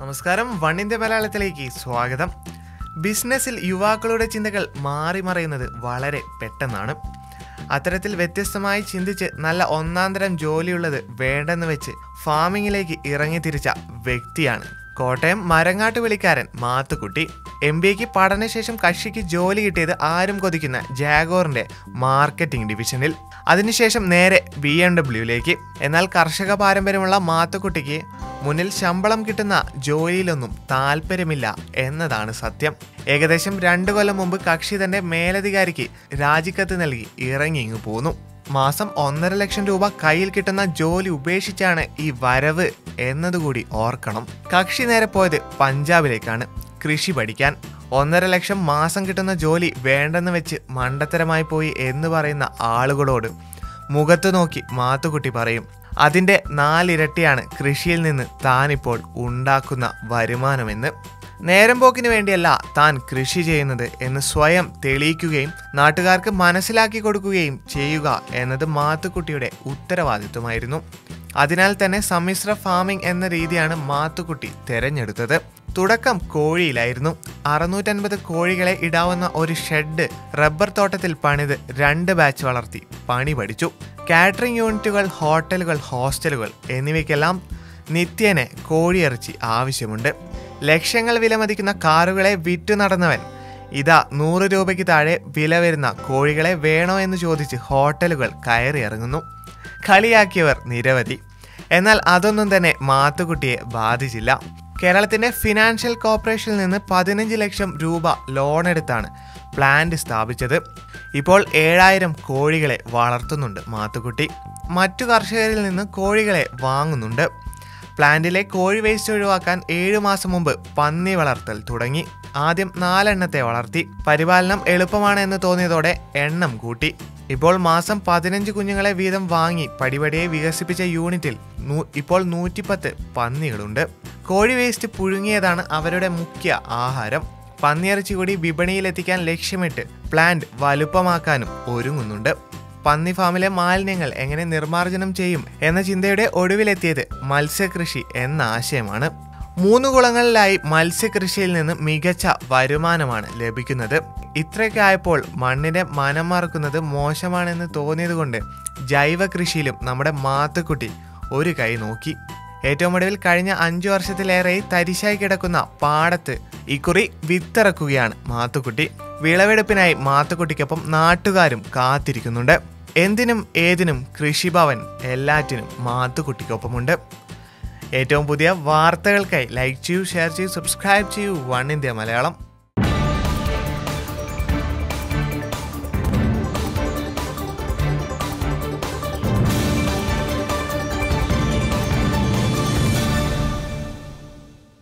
നമസ്കാരം. One India മലയാളത്തിലേക്ക് സ്വാഗതം. ബിസിനസ്സിൽ യുവാക്കളുടെ ചിന്തകൾ മാറി മറയുന്നത് വളരെ പെട്ടെന്നാണ്. അത്തരത്തിൽ വ്യത്യസ്തമായി ചിന്തിച്ച് നല്ല ഒന്നാന്തരം ജോലിയുള്ളത് വേണ്ടെന്ന് വെച്ച് ഫാമിങ്ങിലേക്ക് ഇറങ്ങിത്തിരിച്ച വ്യക്തിയാണ് കോട്ടയം മരങ്ങാട്ട് വിളിക്കാരൻ മാത്തുക്കുട്ടി. എം ബി എക്ക് പഠനശേഷം കക്ഷിക്ക് ജോലി കിട്ടിയത് ആരും കൊതിക്കുന്ന ജാഗോറിന്റെ മാർക്കറ്റിംഗ് ഡിവിഷനിൽ. അതിനുശേഷം നേരെ ബി എം ഡബ്ല്യുവിലേക്ക് എന്നാൽ കർഷക പാരമ്പര്യമുള്ള മാത്തുക്കുട്ടിക്ക് മുന്നിൽ ശമ്പളം കിട്ടുന്ന ജോലിയിലൊന്നും താല്പര്യമില്ല എന്നതാണ് സത്യം. ഏകദേശം രണ്ടു കൊല്ലം മുമ്പ് കക്ഷി തന്റെ മേലധികാരിക്ക് രാജിക്കത്ത് നൽകി ഇറങ്ങി ഇങ്ങു പോന്നു. മാസം ഒന്നര ലക്ഷം രൂപ കയ്യിൽ കിട്ടുന്ന ജോലി ഉപേക്ഷിച്ചാണ് ഈ വരവ് എന്നതുകൂടി ഓർക്കണം. കക്ഷി നേരെ പോയത് പഞ്ചാബിലേക്കാണ് കൃഷി പഠിക്കാൻ. ഒന്നര ലക്ഷം മാസം കിട്ടുന്ന ജോലി വേണ്ടെന്ന് വെച്ച് മണ്ടത്തരമായി പോയി എന്ന് പറയുന്ന ആളുകളോട് മുഖത്ത് നോക്കി മാത്തുക്കുട്ടി പറയും അതിന്റെ നാലിരട്ടിയാണ് കൃഷിയിൽ നിന്ന് താനിപ്പോൾ ഉണ്ടാക്കുന്ന വരുമാനമെന്ന്. നേരം പോക്കിന് വേണ്ടിയല്ല താൻ കൃഷി ചെയ്യുന്നത് എന്ന് സ്വയം തെളിയിക്കുകയും നാട്ടുകാർക്ക് മനസ്സിലാക്കി കൊടുക്കുകയും ചെയ്യുക എന്നത് മാത്തുക്കുട്ടിയുടെ ഉത്തരവാദിത്വമായിരുന്നു. അതിനാൽ തന്നെ സമ്മിശ്ര ഫാമിംഗ് എന്ന രീതിയാണ് മാത്തുക്കുട്ടി തെരഞ്ഞെടുത്തത്. തുടക്കം കോഴിയിലായിരുന്നു. അറുന്നൂറ്റൻപത് കോഴികളെ ഇടാവുന്ന ഒരു ഷെഡ് റബ്ബർ തോട്ടത്തിൽ പണിത് രണ്ട് ബാച്ച് വളർത്തി. പണി പഠിച്ചു. കാറ്ററിംഗ് യൂണിറ്റുകൾ ഹോട്ടലുകൾ ഹോസ്റ്റലുകൾ എന്നിവയ്ക്കെല്ലാം നിത്യേനെ കോഴിയിറച്ചി ആവശ്യമുണ്ട്. ലക്ഷങ്ങൾ വിലമതിക്കുന്ന കാറുകളെ വിറ്റു നടന്നവൻ. ഇതാ നൂറ് രൂപയ്ക്ക് താഴെ വില വരുന്ന കോഴികളെ വേണോ എന്ന് ചോദിച്ച് ഹോട്ടലുകൾ കയറി ഇറങ്ങുന്നു. കളിയാക്കിയവർ നിരവധി. എന്നാൽ അതൊന്നും തന്നെ മാത്തുക്കുട്ടിയെ ബാധിച്ചില്ല. കേരളത്തിന്റെ ഫിനാൻഷ്യൽ കോർപ്പറേഷനിൽ നിന്ന് പതിനഞ്ച് ലക്ഷം രൂപ ലോൺ എടുത്താണ് പ്ലാന്റ് സ്ഥാപിച്ചത്. ഇപ്പോൾ ഏഴായിരം കോഴികളെ വളർത്തുന്നുണ്ട് മാത്തുക്കുട്ടി. മറ്റു കർഷകരിൽ നിന്ന് കോഴികളെ വാങ്ങുന്നുണ്ട്. പ്ലാന്റിലെ കോഴി വേസ്റ്റ് ഒഴിവാക്കാൻ ഏഴു മാസം മുമ്പ് പന്നി വളർത്തൽ തുടങ്ങി. ആദ്യം നാലെണ്ണത്തെ വളർത്തി. പരിപാലനം എളുപ്പമാണ് എന്ന് തോന്നിയതോടെ എണ്ണം കൂട്ടി. ഇപ്പോൾ മാസം പതിനഞ്ച് കുഞ്ഞുങ്ങളെ വീതം വാങ്ങി പടിപടിയെ വികസിപ്പിച്ച യൂണിറ്റിൽ ഇപ്പോൾ നൂറ്റിപ്പത്ത് പന്നികളുണ്ട്. കോഴി വേസ്റ്റ് പുഴുങ്ങിയതാണ് അവരുടെ മുഖ്യ ആഹാരം. പന്നിയിറച്ചി കൂടി വിപണിയിലെത്തിക്കാൻ ലക്ഷ്യമിട്ട് പ്ലാന്റ് വലുപ്പമാക്കാനും ഒരുങ്ങുന്നുണ്ട്. പന്നി ഫാമിലെ മാലിന്യങ്ങൾ എങ്ങനെ നിർമ്മാർജനം ചെയ്യും എന്ന ചിന്തയുടെ ഒടുവിലെത്തിയത് മത്സ്യകൃഷി എന്ന ആശയമാണ്. മൂന്ന് കുളങ്ങളിലായി മത്സ്യകൃഷിയിൽ നിന്ന് മികച്ച വരുമാനമാണ് ലഭിക്കുന്നത്. ഇത്രയൊക്കെ ആയപ്പോൾ മണ്ണിനെ മനം മറക്കുന്നത് മോശമാണെന്ന് തോന്നിയതുകൊണ്ട് ജൈവ കൃഷിയിലും നമ്മുടെ മാത്തുക്കുട്ടി ഒരു കൈ നോക്കി. ഏറ്റവും ഒടുവിൽ കഴിഞ്ഞ അഞ്ചു വർഷത്തിലേറെ തരിശായി കിടക്കുന്ന പാടത്ത് ഇക്കുറി വിത്തിറക്കുകയാണ് മാത്തുക്കുട്ടി. വിളവെടുപ്പിനായി മാത്തുക്കുട്ടിക്കൊപ്പം നാട്ടുകാരും കാത്തിരിക്കുന്നുണ്ട്. എന്തിനും ഏതിനും കൃഷിഭവൻ എല്ലാറ്റിനും മാത്തുക്കുട്ടിക്കൊപ്പമുണ്ട്. ഏറ്റവും പുതിയ വാർത്തകൾക്കായി ലൈക്ക് ചെയ്യൂ ഷെയർ ചെയ്യൂ സബ്സ്ക്രൈബ് ചെയ്യൂ വൺ ഇന്ത്യ മലയാളം.